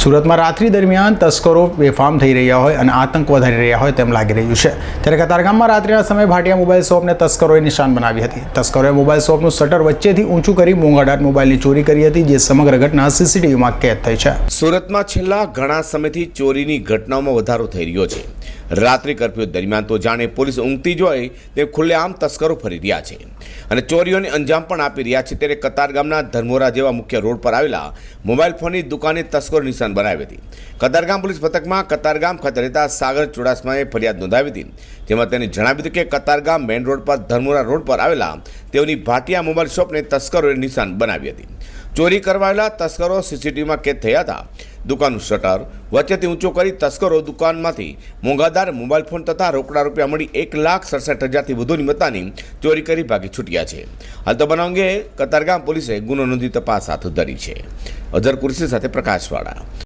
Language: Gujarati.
સુરતમાં રાત્રિ દરમિયાન તસ્કરો બેફામ થઈ રહ્યા હોય અને આતંક વધારી રહ્યા હોય તેમ લાગી રહ્યું છે. ત્યારે કતારગામમાં રાત્રિના સમયે ભાટિયા મોબાઈલ શોપને તસ્કરોએ નિશાન બનાવી હતી. તસ્કરોએ મોબાઈલ શોપનું શટર વચ્ચેથી ઊંચું કરી મોંઘાડાટ મોબાઈલની ચોરી કરી હતી, જે સમગ્ર ઘટના સીસીટીવીમાં કેદ થઈ છે. સુરતમાં છેલ્લા ઘણા સમયથી ચોરીની ઘટનાઓમાં વધારો થઈ રહ્યો છે. રાત્રિ કર્ફ્યુ દરમિયાન તો જાણે પોલીસ ઊંઘતી જ હોય તે ખુલ્લેઆમ તસ્કરો ફરી રહ્યા છે. અને ચોરીઓને અંજામ પણ આપી રહ્યા છે. ત્યારે કતારગામના ધર્મોરા જેવા મુખ્ય રોડ પર આવેલા મોબાઈલ ફોનની દુકાને તસ્કરો નિશાન બનાવી હતી. કતારગામ પોલીસ મથકમાં કતારગામ ખાતે રહેતા સાગર ચુડાસમાએ ફરિયાદ નોંધાવી હતી. જેમાં તેને જણાવ્યું હતું કે કતારગામ મેઇન રોડ પર ધર્મુરા રોડ પર આવેલા તેઓની ભાટિયા મોબાઈલ શોપને તસ્કરોએ નિશાન બનાવી હતી. ચોરી કરવાયેલા તસ્કરો સીસીટીવીમાં કેદ થયા હતા. દુકાનનું શટર વચ્ચેથી ઊંચો કરી તસ્કરો દુકાનમાંથી મોંઘાદાર મોબાઈલ ફોન તથા રોકડા રૂપિયા મળી એક લાખ સડસઠ હજારથી વધુની મતાની ચોરી કરી ભાગી છૂટ્યા છે. હાલ તો બનાવ અંગે કતારગામ પોલીસે ગુનો નોંધી તપાસ હાથ ધરી છે. અઝર કુરશી સાથે પ્રકાશવાળા.